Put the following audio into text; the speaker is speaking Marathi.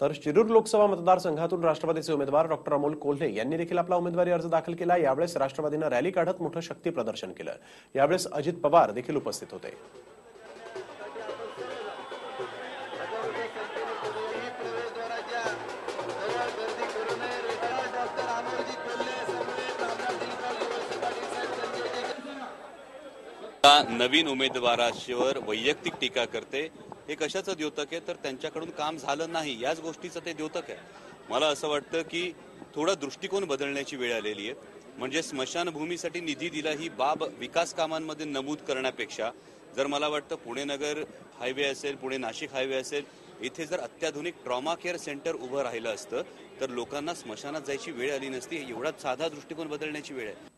तर शिरूर लोकसभा मतदारसंघातून राष्ट्रवादीचे उमेदवार डॉक्टर अमोल कोल्हे यांनी देखील आपला उमेदवारी अर्ज दाखल केला. यावेळेस राष्ट्रवादीनं रॅली काढत मोठं शक्ती प्रदर्शन केलं. यावेळेस अजित पवार देखील उपस्थित होते. नवीन उमेदवारावर वैयक्तिक टीका करते. हे कशाचं द्योतक आहे? तर त्यांच्याकडून काम झालं नाही. याच गोष्टीचं ते द्योतक आहे. मला असं वाटतं की थोडा दृष्टिकोन बदलण्याची वेळ आलेली आहे. म्हणजे स्मशानभूमीसाठी निधी दिला ही बाब विकास कामांमध्ये नमूद करण्यापेक्षा जर मला वाटतं पुणे नगर हायवे असेल पुणे नाशिक हायवे असेल इथे जर अत्याधुनिक ट्रॉमा केअर सेंटर उभं राहिलं असतं तर लोकांना स्मशानात जायची वेळ आली नसती. एवढा साधा दृष्टिकोन बदलण्याची वेळ आहे.